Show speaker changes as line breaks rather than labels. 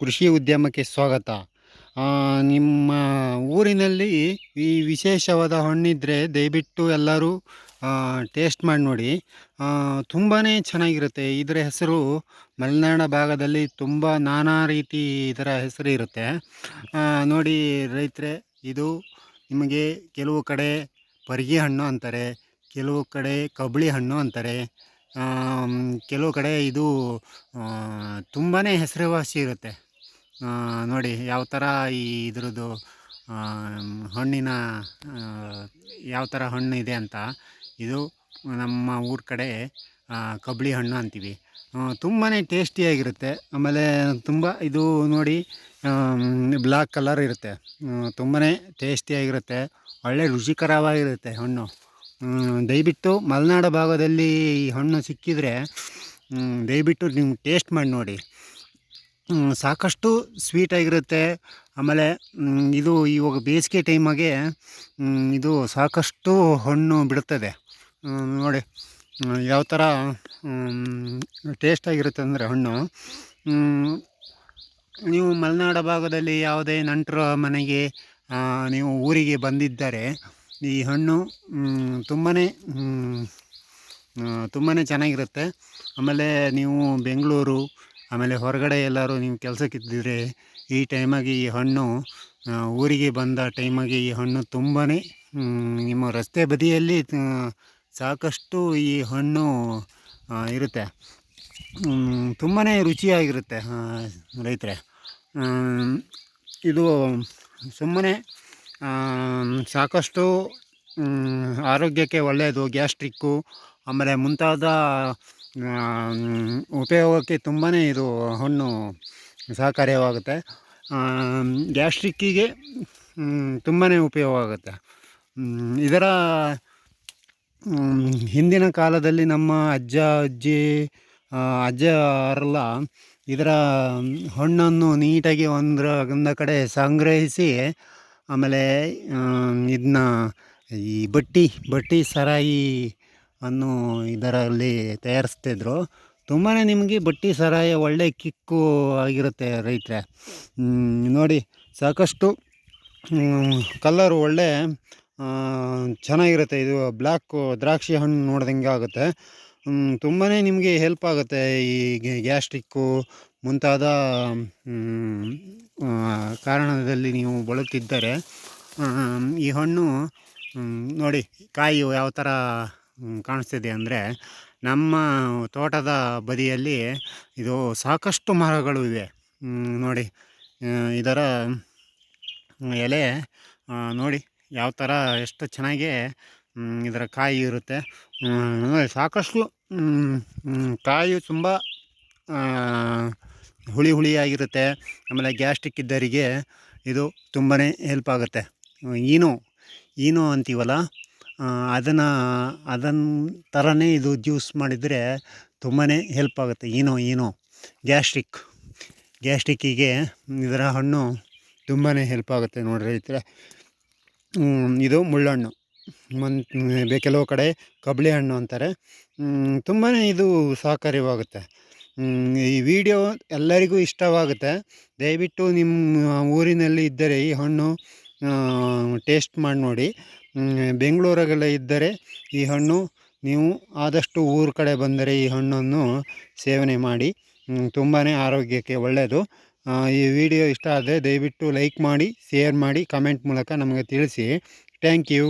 ಕೃಷಿ ಉದ್ಯಮಕ್ಕೆ ಸ್ವಾಗತ. ನಿಮ್ಮ ಊರಿನಲ್ಲಿ ಈ ವಿಶೇಷವಾದ ಹಣ್ಣಿದ್ರೆ ದಯವಿಟ್ಟು ಎಲ್ಲರೂ ಟೇಸ್ಟ್ ಮಾಡಿ ನೋಡಿ. ತುಂಬಾ ಚೆನ್ನಾಗಿರುತ್ತೆ. ಇದರ ಹೆಸರು ಮಲೆನಾಡ ಭಾಗದಲ್ಲಿ ತುಂಬ ನಾನಾ ರೀತಿ ಇದರ ಹೆಸರು ಇರುತ್ತೆ. ನೋಡಿ ರೈತರೆ, ಇದು ನಿಮಗೆ ಕೆಲವು ಕಡೆ ಪರ್ಗಿ ಹಣ್ಣು ಅಂತಾರೆ, ಕೆಲವು ಕಡೆ ಕಬಳಿ ಹಣ್ಣು ಅಂತಾರೆ ಕೆಲವು ಕಡೆ ಇದು ತುಂಬಾ ಹೆಸರುವಾಸಿ ಇರುತ್ತೆ. ನೋಡಿ ಯಾವ ಥರ ಈ ಇದ್ರದ್ದು ಹಣ್ಣಿನ ಯಾವ ಥರ ಹಣ್ಣು ಇದೆ ಅಂತ. ಇದು ನಮ್ಮ ಊರ ಕಡೆ ಕಬ್ಳಿ ಹಣ್ಣು ಅಂತೀವಿ. ತುಂಬಾ ಟೇಸ್ಟಿಯಾಗಿರುತ್ತೆ. ಆಮೇಲೆ ತುಂಬ ಇದು ನೋಡಿ ಬ್ಲ್ಯಾಕ್ ಕಲರ್ ಇರುತ್ತೆ. ತುಂಬಾ ಟೇಸ್ಟಿಯಾಗಿರುತ್ತೆ. ಒಳ್ಳೆ ರುಚಿಕರವಾಗಿರುತ್ತೆ ಹಣ್ಣು. ದಯವಿಟ್ಟು ಮಲೆನಾಡು ಭಾಗದಲ್ಲಿ ಈ ಹಣ್ಣು ಸಿಕ್ಕಿದರೆ ದಯವಿಟ್ಟು ನೀವು ಟೇಸ್ಟ್ ಮಾಡಿ ನೋಡಿ. ಸಾಕಷ್ಟು ಸ್ವೀಟಾಗಿರುತ್ತೆ ಆಮೇಲೆ ಇದು ಇವಾಗ ಬೇಸಿಗೆ ಟೈಮಾಗೆ ಇದು ಸಾಕಷ್ಟು ಹಣ್ಣು ಬಿಡುತ್ತದೆ. ನೋಡಿ ಯಾವ ಥರ ಟೇಸ್ಟಾಗಿರುತ್ತೆ ಅಂದರೆ ಹಣ್ಣು. ನೀವು ಮಲೆನಾಡ ಭಾಗದಲ್ಲಿ ಯಾವುದೇ ನೆಂಟರ ಮನೆಗೆ ನೀವು ಊರಿಗೆ ಬಂದಿದ್ದರೆ ಈ ಹಣ್ಣು ತುಂಬಾ ತುಂಬಾ ಚೆನ್ನಾಗಿರುತ್ತೆ. ಆಮೇಲೆ ನೀವು ಬೆಂಗಳೂರು ಆಮೇಲೆ ಹೊರಗಡೆ ಎಲ್ಲರೂ ನೀವು ಕೆಲಸಕ್ಕಿದ್ದಿದ್ರೆ ಈ ಟೈಮಾಗಿ ಈ ಹಣ್ಣು ಊರಿಗೆ ಬಂದ ಟೈಮಾಗಿ ಈ ಹಣ್ಣು ತುಂಬಾ ನಿಮ್ಮ ರಸ್ತೆ ಬದಿಯಲ್ಲಿ ಸಾಕಷ್ಟು ಈ ಹಣ್ಣು ಇರುತ್ತೆ. ತುಂಬಾ ರುಚಿಯಾಗಿರುತ್ತೆ ರೈತರೆ. ಇದು ಸುಮ್ಮನೆ ಸಾಕಷ್ಟು ಆರೋಗ್ಯಕ್ಕೆ ಒಳ್ಳೆಯದು ಗ್ಯಾಸ್ಟ್ರಿಕ್ಕು, ಆಮೇಲೆ ಮುಂತಾದ ಉಪಯೋಗಕ್ಕೆ ತುಂಬಾ ಇದು ಹಣ್ಣು ಸಹಕಾರಿಯಾಗುತ್ತೆ. ಗ್ಯಾಸ್ಟ್ರಿಕ್ಕಿಗೆ ತುಂಬಾ ಉಪಯೋಗ ಆಗುತ್ತೆ. ಇದರ ಹಿಂದಿನ ಕಾಲದಲ್ಲಿ ನಮ್ಮ ಅಜ್ಜ, ಅಜ್ಜಿ ಅಜ್ಜರೆಲ್ಲ ಇದರ ಹಣ್ಣನ್ನು ನೀಟಾಗಿ ಒಂದರ, ಒಂದು ಕಡೆ ಸಂಗ್ರಹಿಸಿ, ಆಮೇಲೆ ಇದನ್ನ ಈ ಬಟ್ಟಿ ಬಟ್ಟಿ ಸರಾಯಿ ಅನ್ನು ಇದರಲ್ಲಿ ತಯಾರಿಸ್ತಿದ್ರು. ತುಂಬಾ ನಿಮಗೆ ಬಟ್ಟಿ ಸರಾಯ ಒಳ್ಳೆ ಕಿಕ್ಕು ಆಗಿರುತ್ತೆ ರೈತರೆ. ನೋಡಿ, ಸಾಕಷ್ಟು ಕಲ್ಲರು ಒಳ್ಳೆ ಚೆನ್ನಾಗಿರುತ್ತೆ. ಇದು ಬ್ಲ್ಯಾಕು ದ್ರಾಕ್ಷಿ ಹಣ್ಣು ನೋಡ್ದಂಗೆ ಆಗುತ್ತೆ. ತುಂಬಾ ನಿಮಗೆ ಹೆಲ್ಪ್ ಆಗುತ್ತೆ ಈ ಗ್ಯಾಸ್ಟ್ರಿಕ್ಕು ಮುಂತಾದ ಕಾರಣದಲ್ಲಿ ನೀವು ಬಳಲ್ತಿದ್ದರೆ. ಈ ಹಣ್ಣು ನೋಡಿ, ಕಾಯಿ ಯಾವ ಥರ ಕಾಣಿಸ್ತಿದೆ ಅಂದರೆ ನಮ್ಮ ತೋಟದ ಬದಿಯಲ್ಲಿ ಇದು ಸಾಕಷ್ಟು ಮರಗಳು ಇವೆ. ನೋಡಿ ಇದರ ಎಲೆ ನೋಡಿ ಯಾವ ಥರ ಎಷ್ಟು ಚೆನ್ನಾಗಿ ಇದರ ಕಾಯಿ ಇರುತ್ತೆ. ಸಾಕಷ್ಟು ಕಾಯಿ ತುಂಬ ಹುಳಿ ಹುಳಿಯಾಗಿರುತ್ತೆ. ಆಮೇಲೆ ಗ್ಯಾಸ್ಟ್ರಿಕ್ ಇದ್ದವರಿಗೆ ಇದು ತುಂಬಾ ಹೆಲ್ಪ್ ಆಗುತ್ತೆ. ಈನೋ ಈನೋ ಅಂತೀವಲ್ಲ? ಅದನ್ನು ಅದನ್ನ ಥರನೇ ಇದು ಜ್ಯೂಸ್ ಮಾಡಿದರೆ ತುಂಬಾ ಹೆಲ್ಪ್ ಆಗುತ್ತೆ. ಏನೋ ಏನೋ. ಗ್ಯಾಸ್ಟ್ರಿಕ್. ಗ್ಯಾಸ್ಟ್ರಿಕ್ಕಿಗೆ ಇದರ ಹಣ್ಣು ತುಂಬಾ ಹೆಲ್ಪ್ ಆಗುತ್ತೆ ನೋಡ್ರಿ ಥರ ಇದು ಮುಳ್ಳಣ್ಣು. ಮನ್ ಕೆಲವು ಕಡೆ ಕಬಳಿ ಹಣ್ಣು ಅಂತಾರೆ. ತುಂಬಾ ಇದು ಸಹಕಾರಿವಾಗುತ್ತೆ. ಈ ವಿಡಿಯೋ ಎಲ್ಲರಿಗೂ ಇಷ್ಟವಾಗುತ್ತೆ. ದಯವಿಟ್ಟು ನಿಮ್ಮ ಊರಿನಲ್ಲಿ ಇದ್ದರೆ ಈ ಹಣ್ಣು ಟೇಸ್ಟ್ ಮಾಡಿ ನೋಡಿ. ಹ್ಮ್, ಬೆಂಗಳೂರಾಗೆಲ್ಲ ಇದ್ದರೆ ಈ ಹಣ್ಣು ನೀವು ಆದಷ್ಟು ಊರ ಕಡೆ ಬಂದರೆ ಈ ಹಣ್ಣನ್ನು ಸೇವನೆ ಮಾಡಿ. ತುಂಬಾ ಆರೋಗ್ಯಕ್ಕೆ ಒಳ್ಳೆಯದು ಈ ವಿಡಿಯೋ ಇಷ್ಟ ಆದರೆ ದಯವಿಟ್ಟು ಲೈಕ್ ಮಾಡಿ ಶೇರ್ ಮಾಡಿ ಕಮೆಂಟ್ ಮೂಲಕ ನಮಗೆ ತಿಳಿಸಿ. Thank you.